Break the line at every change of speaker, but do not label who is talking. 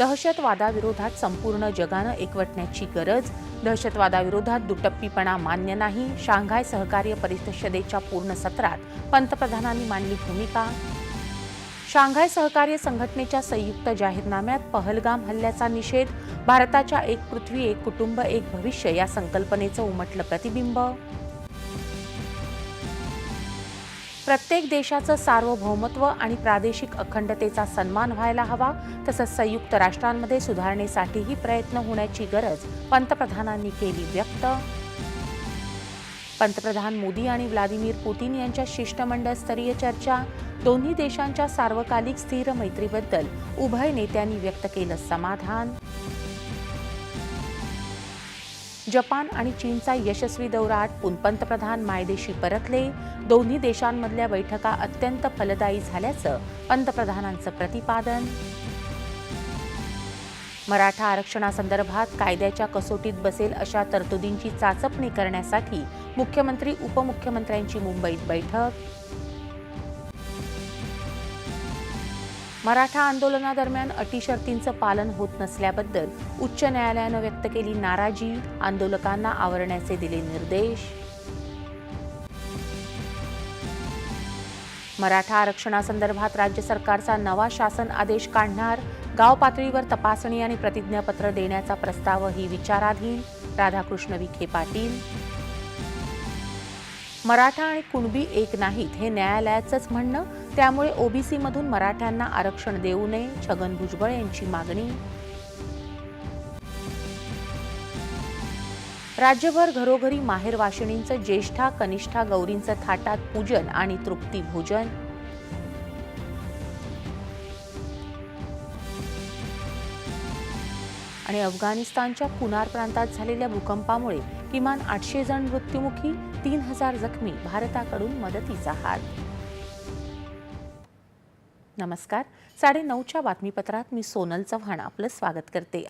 दहशतवादाविरोधात संपूर्ण जगानं एकवटण्याची गरज दहशतवादाविरोधात दुटप्पीपणा मान्य नाही शांघाय सहकार्य परिषदेच्या पूर्ण सत्रात पंतप्रधानांनी मांडली भूमिका. शांघाय सहकार्य संघटनेच्या संयुक्त जाहीरनाम्यात पहलगाम हल्ल्याचा निषेध भारताच्या एक पृथ्वी एक कुटुंब एक भविष्य या संकल्पनेचं उमटलं प्रतिबिंब. प्रत्येक देशाचं सार्वभौमत्व आणि प्रादेशिक अखंडतेचा सन्मान व्हायला हवा तसंच संयुक्त राष्ट्रांमध्ये सुधारणेसाठीही प्रयत्न होण्याची गरज पंतप्रधानांनी केली व्यक्त. पंतप्रधान मोदी आणि व्लादिमीर पुतीन यांच्या शिष्टमंडळ स्तरीय चर्चा दोन्ही देशांच्या सार्वकालिक स्थिर मैत्रीबद्दल उभय नेत्यांनी व्यक्त केलं समाधान. जपान आणि चीनचा यशस्वी दौरा आटपून पंतप्रधान मायदेशी परतले. दोन्ही देशांमधल्या बैठका अत्यंत फलदायी झाल्याचं पंतप्रधानांचं प्रतिपादन. मराठा आरक्षणासंदर्भात कायद्याच्या कसोटीत बसेल अशा तरतुदींची चाचपणी करण्यासाठी मुख्यमंत्री उपमुख्यमंत्र्यांची मुंबईत बैठक. मराठा आंदोलनादरम्यान अटी शर्तींचं पालन होत नसल्याबद्दल उच्च न्यायालयानं व्यक्त केली नाराजी. आंदोलकांना आवरण्याचे दिले निर्देश. मराठा आरक्षणासंदर्भात राज्य सरकारचा नवा शासन आदेश काढणार. गाव पातळीवर तपासणी आणि प्रतिज्ञापत्र देण्याचा प्रस्तावही विचाराधीन. राधाकृष्ण विखे पाटील. मराठा आणि कुणबी एक नाहीत हे न्यायालयाचंच म्हणणं. त्यामुळे ओबीसीमधून मराठ्यांना आरक्षण देऊ नये छगन भुजबळ यांची मागणी. राज्यभर घरोघरी माहेर वाशिणींचं ज्येष्ठा कनिष्ठा गौरींचं थाटात पूजन आणि तृप्ती भोजन. आणि अफगाणिस्तानच्या कुनार प्रांतात झालेल्या भूकंपामुळे किमान आठशे जण मृत्युमुखी तीन हजार जखमी भारताकडून मदतीचा हात. नमस्कार. साडे नऊच्या बातमीपत्रात मी सोनल चव्हाण आपलं स्वागत करते.